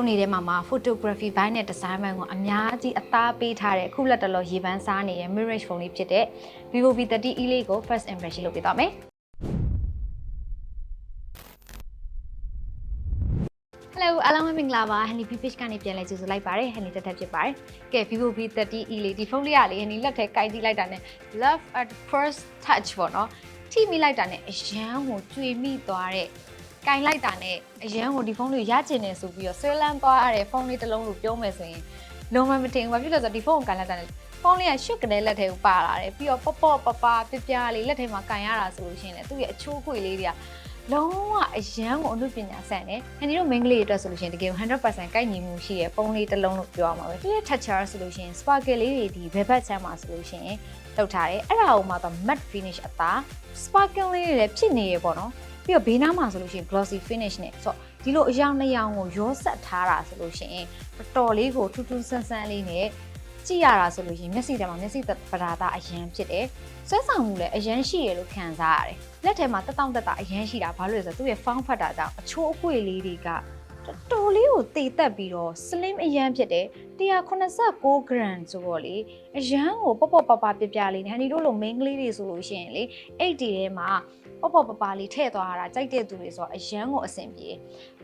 ုန်းတွေထဲမှာမှာ photography ဘိုင်းနဲ့ design ဘိုင်းကိုအများကြီးအသားပေးထားတဲ့အခုလက်တလောရေပန်းစားနေတဲ့ mirage ဖုန်းလေးဖြစ်တဲ့ vivo v30e လေးကို first impression လုပ်ပေးသွားမယ် Hello အားလုံးပဲမင်္ဂလာပါ Honey Bee Fish ကနေပြန်လဲကြိုဆိုလိုက်ပါတယ် Honey တက်တက်ဖြစ်ပါတယ်ကဲ Vivo V30e လေးဒီဖုန်းလေးကလေ Honey လက်ထဲကိုက်ကြည့်လိုက်တာနဲ့ love at first touch ပေါ့နော်ထိမိလိုက်တာနဲ့အရန်ကိုကြွေမိသွားတဲ့ ကင်လိုက်တာနဲ့အရန်ကိုဒီဖုန်းလေးကိုရကျင်နေဆိုပြီးတော့ဆွဲလန်းသွားရတဲ့ဖုန်းလေးတစ်လုံးလို့ပြောမယ်ဆိုရင်လုံးဝမတင်ဘူးဘာဖြစ်လို့လဲဆိုတော့ဒီဖုန်းကိုကင်လိုက်တာနဲ့ဖုန်းလေးကရှုပ်ကနေလက်ထဲကိုပါလာတယ်ပြီးတော့ပေါ့ပေါ့ပပပြပြလေးလက်ထဲမှာကင်ရတာဆိုလို့ရှိရင်လေသူ့ရဲ့အချိုးခွေလေးတွေကလုံးဝအရန်ကိုအမှုပညာဆန်တယ်။ခင်ဗျတို့ main ကလေးတွေအတွက်ဆိုလို့ရှိရင်တကယ်100%ကိုက်ညီမှုရှိတဲ့ပုံလေးတစ်လုံးလို့ပြောရမှာပဲ။ဒီရဲ့ texture ဆိုလို့ရှိရင် sparkle လေးတွေဒီဘယ်ဘက်ချမ်းမှာဆိုလို့ရှိရင်လောက်ထားတယ်။အဲ့ဒါကိုမှတော့ matte finish အသား sparkle လေးတွေလည်းဖြစ်နေရပေါ့နော်။ ပြီးတော့ဘေးနားမှာဆိုလို့ရှိရင် glossy finish နဲ့ဆိုတော့ဒီလိုအယောင်နှစ်ယောင်ကိုရောဆက်ထားတာဆိုလို့ရှိရင်တော်တော်လေးကိုထူးထူးဆန်းဆန်းလေးနဲ့ကြည့်ရတာဆိုလို့ရှိရင်မျက်စိထဲမှာမျက်စိပဓာတာအရန်ဖြစ်တယ်။ဆွဲဆောင်မှုလည်းအရန်ရှိရလို့ခံစားရတယ်။လက်ထဲမှာတက်တောင့်တက်တာအရန်ရှိတာဘာလို့လဲဆိုတော့သူ့ရဲ့ found ဖတ်တာကြောင့်အချိုးအကွေလေးတွေက တော်တော်လေးကိုတေတက်ပြီးတော့ slim အရန်ဖြစ်တယ်189 gram ဆိုတော့လေအရန်ကိုပေါ့ပေါ့ပပပြပြလေးနဲ့ဟန်ဒီတို့လို main ကလေးတွေဆိုလို့ရှိရင်လေ80ထဲမှာပေါ့ပေါ့ပပလေးထည့်သွားတာကြိုက်တဲ့သူတွေဆိုတော့အရန်ကိုအဆင်ပြေ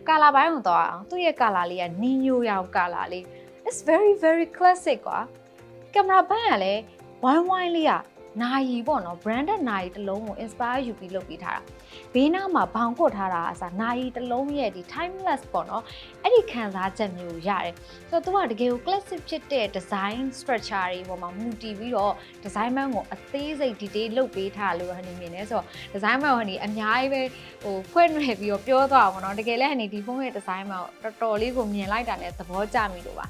ကာလာပိုင်းကိုတော့အောင်သူ့ရဲ့ကာလာလေးကနီညိုရောင်ကာလာလေး it's very very classic ကွာကင်မရာဘန်းကလည်း wine wine လေးက နာယီပေါ့နော် branded နာယီတစ်လုံးကို inspire ယူပြီးလုပ်ပေးထားတာဘေးနားမှာဘောင်ကုတ်ထားတာအစားနာယီတစ်လုံးရဲ့ဒီ timeless ပေါ့နော်အဲ့ဒီခံစားချက်မျိုးရတယ်ဆိုတော့သူကတကယ်ကို classic ဖြစ်တဲ့ design structure တွေပေါ်မှာမူတည်ပြီးတော့ design man ကိုအသေးစိတ် detail လုပ်ပေးထားလို့ဟန်နေမြင်နေဆိုတော့ design man ဟန်နေအများကြီးပဲဟိုဖွင့်နေပြီးတော့ပြောသွားအောင်ပေါ့နော်တကယ်လည်းဟန်နေဒီဖုန်းရဲ့ design man ကိုတော်တော်လေးကိုမြင်လိုက်တာနဲ့သဘောကျမိလို့ပါ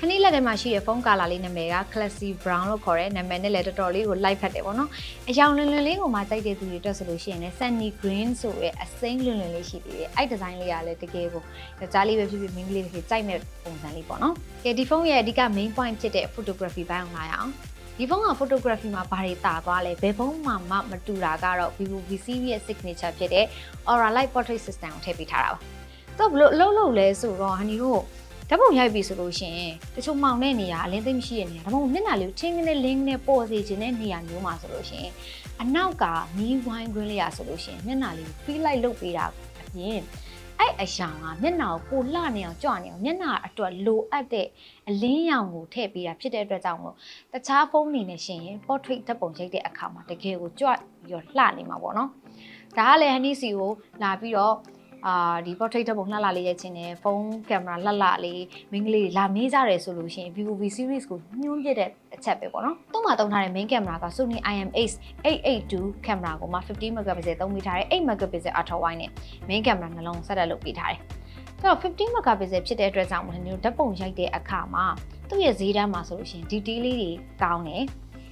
ခဏလက်ထဲမှာရှိတဲ့ဖုန်းကာလာလေးနာမည်က Classy Brown လို့ခေါ်တဲ့နာမည်နဲ့လည်းတော်တော်လေးကို light ဖတ်တယ်ပေါ့နော်။အယောင်လွင်လွင်လေးကိုမှကြိုက်တဲ့သူတွေအတွက်ဆိုလို့ရှိရင်လည်း Sunny Green ဆိုတဲ့အစိမ်းလွင်လွင်လေးရှိသေးတယ်။အဲ့ဒီဇိုင်းလေးကလည်းတကယ်ကိုယောက်ျားလေးပဲဖြစ်ဖြစ်မိန်းကလေးတွေဖြစ်ကြိုက်မဲ့ပုံစံလေးပေါ့နော်။ကဲဒီဖုန်းရဲ့အဓိက main point ဖြစ်တဲ့ photography ဘိုင်းအောင်လာရအောင်။ဒီဖုန်းက photography မှာဘာတွေတာသွားလဲဘယ်ဖုန်းမှမမတူတာကတော့ Vivo V series ရဲ့ signature ဖြစ်တဲ့ Aura Light Portrait System ကိုထည့်ပေးထားတာပါ။တော့ဘလို့အလုပ်လုပ်လဲဆိုတော့ဟန်ဒီတို့ ဓာတ်ပုံရိုက်ပြီဆိုလို့ရှိရင်တချို့မှောင်တဲ့နေရာအလင်းသိမ့်မရှိတဲ့နေရာဒါမှမဟုတ်မျက်နှာလေးကိုချင်းကနေ link နဲ့ပေါ်စေခြင်းတဲ့နေရာမျိုးမှာဆိုလို့ရှိရင်အနောက်ကမီးဝိုင်းခွင်းလေးရဆိုလို့ရှိရင်မျက်နှာလေးကို feel like လုပ်ပေးတာအပြင်အဲ့အရာကမျက်နှာကိုပိုလှနေအောင်ကြွနေအောင်မျက်နှာအတွက်လိုအပ်တဲ့အလင်းရောင်ကိုထည့်ပေးတာဖြစ်တဲ့အတွက်ကြောင့်မို့တခြားဖုန်းတွေနဲ့ရှင်ရင် portrait ဓာတ်ပုံရိုက်တဲ့အခါမှာတကယ်ကိုကြွပြီးတော့လှနေမှာပေါ့နော်ဒါကလည်းဟန်နီစီကိုလာပြီးတော့ အာဒီ portrait ဓာတ်ပုံလှလှလေးရိုက်ခြင်းနဲ့ဖုန်းကင်မရာလှလှလေးမင်းကလေးတွေလာမေးကြတယ်ဆိုလို့ရှိရင် Vivo V series ကိုညွှန်းပြတဲ့အချက်ပဲပေါ့နော်။သူ့မှာတုံးထားတဲ့ main camera က Sony IMX 882 camera ကိုမှ 50 megapixel သုံးပေးထားတယ်8 megapixel ultra wide နဲ့ main camera နှလုံးဆက်တက်လုပ်ပေးထားတယ်။ဆိုတော့50 megapixel ဖြစ်တဲ့အတွက်ကြောင့်မလို့ဒီဓာတ်ပုံရိုက်တဲ့အခါမှာသူ့ရဲ့ဈေးတန်းမှာဆိုလို့ရှိရင် detail လေးတွေကောင်းတယ်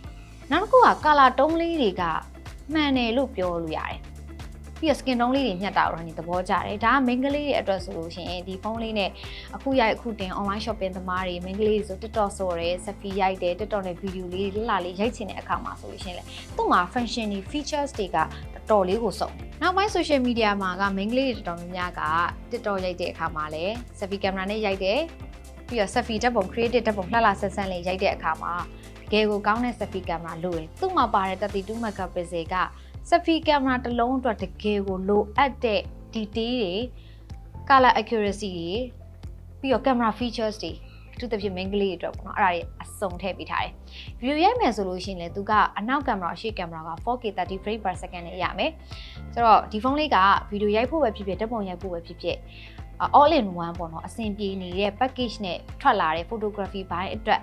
။နောက်တစ်ခုက color tone လေးတွေကမှန်တယ်လို့ပြောလို့ရတယ်။ ပြီးတော့ skin tone လေးတွေညှက်တာတော့ဒီသဘောကျတယ်ဒါက main ကလေးတွေအတွက်ဆိုလို့ရှိရင်ဒီဖုန်းလေးနဲ့အခုရိုက်အခုတင် online shopping သမားတွေ main ကလေးတွေဆို TikTok ဆိုရဲ selfie ရိုက်တယ် TikTok နဲ့ video လေးလှလှလေးရိုက်ချင်တဲ့အခါမှာဆိုလို့ရှိရင်လေသူ့မှာ function တွေ features တွေကတော်တော်လေးကိုစုံနောက်ပိုင်း social media မှာက main ကလေးတွေတော်တော်များများက TikTok ရိုက်တဲ့အခါမှာလည်း selfie camera နဲ့ရိုက်တယ်ပြီးတော့ selfie ဓာတ်ပုံ creative ဓာတ်ပုံလှလှဆက်ဆန်းလေးရိုက်တဲ့အခါမှာတကယ်ကိုကောင်းတဲ့ selfie camera လို့ရတယ်သူ့မှာပါတဲ့32 megapixel က selfie camera တစ်လုံးအတွက်တကယ်ကိုလိုအပ်တဲ့ detail တွေ color accuracy တွေပြီးတော့ camera features တွေအထူးသဖြင့် main ကလေးတွေအတွက်ပေါ့နော်အဲ့ဒါတွေအစုံထည့်ပေးထားတယ်။ video ရိုက်မယ်ဆိုလို့ရှိရင်လည်းသူကအနောက်ကင်မရာရှေ့ကင်မရာက 4K 30 frame per second နဲ့ရမယ်။ဆိုတော့ဒီဖုန်းလေးက video ရိုက်ဖို့ပဲဖြစ်ဖြစ်ဓာတ်ပုံရိုက်ဖို့ပဲဖြစ်ဖြစ် all in one ပေါ့နော်အဆင်ပြေနေတဲ့ package နဲ့ထွက်လာတဲ့ photography ဘိုင်းအတွက်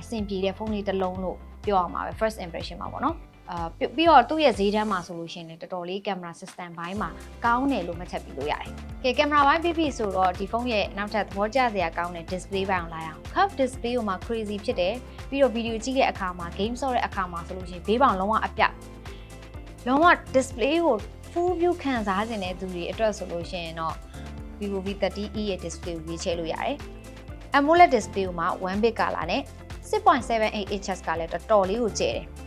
အဆင်ပြေတဲ့ဖုန်းလေးတစ်လုံးလို့ပြောရမှာပဲ first impression မှာပေါ့နော်။ အာပြီးတော့သူ့ရဲ့ဈေးတန်းမှာဆိုလို့ရှိရင်လည်းတော်တော်လေးကင်မရာ system ဘိုင်းမှာကောင်းတယ်လို့မှတ်ချက်ပြီးလို့ရတယ်။ကဲကင်မရာဘိုင်းပြီးပြီဆိုတော့ဒီဖုန်းရဲ့နောက်ထပ်သဘောကျစရာကောင်းတဲ့ display ဘိုင်းအောင်လာရအောင်။ curve display ကိုမှ crazy ဖြစ်တယ်။ပြီးတော့ video ကြည့်တဲ့အခါမှာ game ဆော့တဲ့အခါမှာဆိုလို့ရှိရင်ဘေးပေါင်လုံးဝအပြတ်လုံးဝ display ကို full view ခံစားခြင်းတဲ့သူတွေအတွက်ဆိုလို့ရှိရင်တော့ Vivo V30e ရဲ့ display ကိုရွေးချယ်လို့ရတယ်။ AMOLED display ကိုမှ1 bit color နဲ့6.78 inches ကလည်းတော်တော်လေးကိုကျယ်တယ်။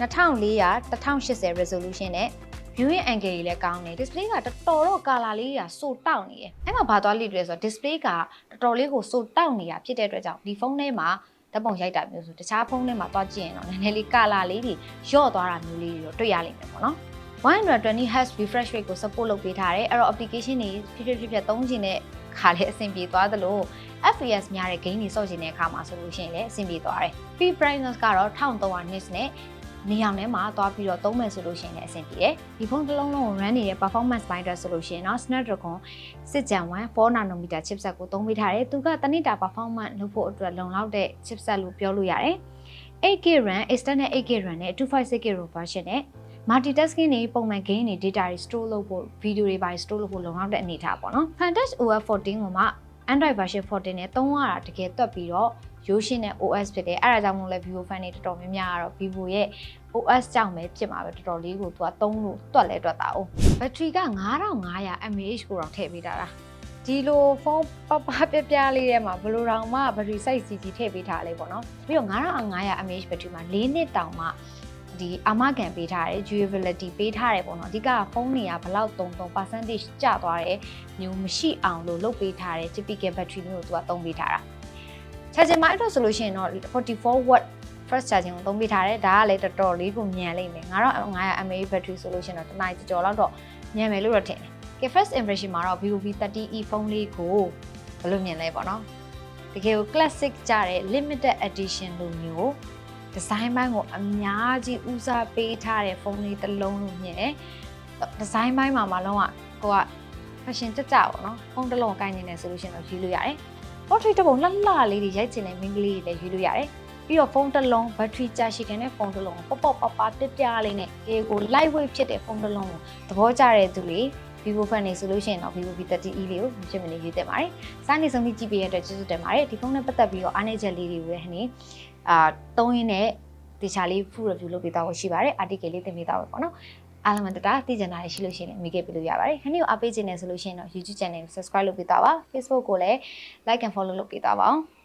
2400 1080 resolution နဲ့ viewing angle ကြီးလည်းကောင်းတယ် display ကတော်တော်တော့ color လေးကြီးကစိုးတောက်နေတယ်အဲ့မှာဘာသွားလိမ့်လဲဆိုတော့ display ကတော်တော်လေးကိုစိုးတောက်နေတာဖြစ်တဲ့အတွက်ကြောင့်ဒီဖုန်းထဲမှာဓာတ်ပုံရိုက်တာမျိုးဆိုတခြားဖုန်းထဲမှာသွားကြည့်ရင်တော့နည်းနည်းလေး color လေးတွေယော့သွားတာမျိုးလေးတွေတော့တွေ့ရလိမ့်မယ်ပေါ့နော်120 Hz refresh rate ကို support လုပ်ပေးထားတယ်အဲ့တော့ application တွေဖြည်းဖြည်းဖြည်းဖြည်းသုံးချင်တဲ့ခါလေးအဆင်ပြေသွားသလို FPS များတဲ့ game တွေစော့ချင်တဲ့အခါမှာဆိုလို့ရှိရင်လည်းအဆင်ပြေသွားတယ် Free brightness ကတော့1300 nits နဲ့ နေအောင်ထဲမှာသွားပြီးတော့သုံးမယ်ဆိုလို့ရှိရင်လည်းအဆင်ပြေတယ်ဒီဖုန်းတစ်လုံးလုံးကို run နေတဲ့ performance ပိုင်းအတွက်ဆိုလို့ရှိရင်တော့ Snapdragon 6 Gen 1 4 nanometer chipset ကိုသုံးပေးထားတယ်သူကတနစ်တာ performance လုပ်ဖို့အတွက်လုံလောက်တဲ့ chipset လို့ပြောလို့ရတယ် 8GB RAM external 8GB RAM နဲ့ 256GB ROM version နဲ့ multitasking တွေပုံမှန် game တွေ data တွေ store လုပ်ဖို့ video တွေပါ store လုပ်ဖို့လုံလောက်တဲ့အနေအထားပေါ့နော် Fantash OS 14ကိုမှ Android version 14နဲ့သုံးရတာတကယ်တွက်ပြီးတော့ ရိုးရှင်းတဲ့ OS ဖြစ်တယ်အဲ့ဒါကြောင့်မို့လဲ Vivo fan တွေတော်တော်များများကတော့ Vivo ရဲ့ OS ကြောင့်ပဲဖြစ်မှာပဲတော်တော်လေးကိုသူကသုံးလို့တွက်လဲတွက်တာ哦ဘက်ထရီက9500 mAh ကိုတော့ထည့်ပေးတာလားဒီလိုဖုန်းပပပြပြလေးထဲမှာဘယ်လိုတောင်မှဘက်ထရီ size ကြီးကြီးထည့်ပေးထားလဲပေါ့နော်ပြီးတော့9500 mAh ဘက်ထရီမှာ၄နှစ်တောင်မှဒီအာမခံပေးထားတယ် durability ပေးထားတယ်ပေါ့နော်အဓိကဖုန်းတွေကဘယ်လောက်တုံတုံ percentage ကျသွားတယ်မျိုးမရှိအောင်လို့လုပ်ပေးထားတယ် typical battery မျိုးကိုသူကသုံးပေးထားတာ charging မှာအဲ့တော့ဆိုလို့ရှိရင်တော့44 watt first charging ကိုသုံးပေးထားတယ်ဒါကလည်းတော်တော်လေးကိုမြန်လိမ့်မယ်ငါတော့900 mAh battery ဆိုလို့ရှိရင်တော့တစ်နိုင်ကျော်လောက်တော့မြန်မယ်လို့တော့ထင်တယ်ကဲ first impression မှာတော့ Vivo V30e ဖုန်းလေးကိုဘယ်လိုမြင်လဲပေါ့နော်တကယ်ကို classic ကြတဲ့ limited edition လိုမျိုးဒီဇိုင်းပိုင်းကိုအများကြီးဦးစားပေးထားတဲ့ဖုန်းလေးတစ်လုံးလို့မြင်တယ်ဒီဇိုင်းပိုင်းမှာမှလုံးဝကိုက fashion ကြကြပေါ့နော်ဖုန်းတစ်လုံးကိုကိုင်နေတယ်ဆိုလို့ရှိရင်တော့ယူလို့ရတယ် portrait တစ်ပုံလှလှလေးတွေရိုက်ချင်တဲ့ min ကလေးတွေလည်းယူလို့ရတယ်ပြီးတော့ဖုန်းတစ်လုံး battery ကြာရှည်ခံတဲ့ဖုန်းတစ်လုံးကိုပေါ့ပေါ့ပပပြပြလေးနဲ့အေကို lightweight ဖြစ်တဲ့ဖုန်းတစ်လုံးကိုသဘောကျတဲ့သူတွေ Vivo fan နေဆိုလို့ရှိရင်တော့ Vivo V30e လေးကိုမဖြစ်မနေရွေးတက်ပါတယ်။စားနေဆုံးပြီးကြည့်ပေးရတဲ့ကျေးဇူးတင်ပါတယ်။ဒီဖုန်းနဲ့ပတ်သက်ပြီးတော့အားနည်းချက်လေးတွေကိုလည်းဟင်းအာသုံးရင်းနဲ့တေချာလေး full review လုပ်ပေးသွားဖို့ရှိပါတယ်။ article လေးတင်ပေးသွားပါပေါ့နော်။ အားလုံးတတာသိကြတာရှိလို့ရှိရင်မိခဲ့ပြလို့ရပါတယ်။ခဏကိုအားပေးခြင်းနဲ့ဆိုလို့ရှိရင်တော့ YouTube channel ကို subscribe လုပ်ပေးသွားပါ။ Facebook ကိုလည်း like and follow လုပ်ပေးသွားပါအောင်။